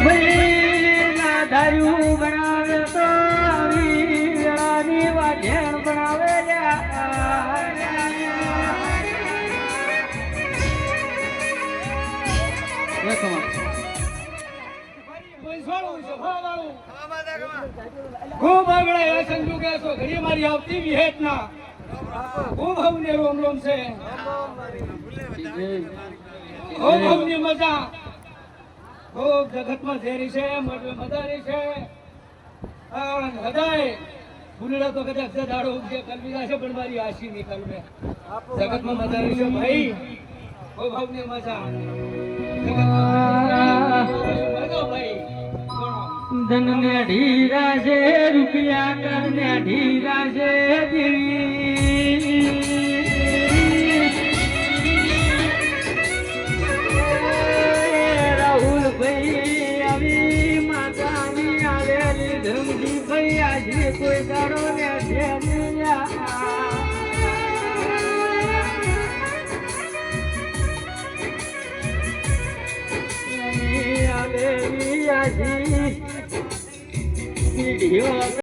ભાઈ ધાર્યું બનાવે તો વાઢેણ બનાવે ખૂબ આગળ એ સંજોગે છો ઘડી મારી આવતી વિહેટના ખૂબ હવને રોમ રોમ છે ખૂબ હવની મજા. ખૂબ જગતમાં ઝેરી છે મજારી છે. હૃદય. ભૂલડા તો કદાચ દાડો ઉગશે કલમી છે, પણ મારી આશી ની કલવે જગતમાં મધારી છે ભાઈ. ખૂબ હવની મજા ધન ને ઢીરા છે. રૂપિયા કર ને ઢીરા છે દિલી ધમજી ભાઈ આજે કોઈ દાડો ને આવેલી આજી પીઢીઓ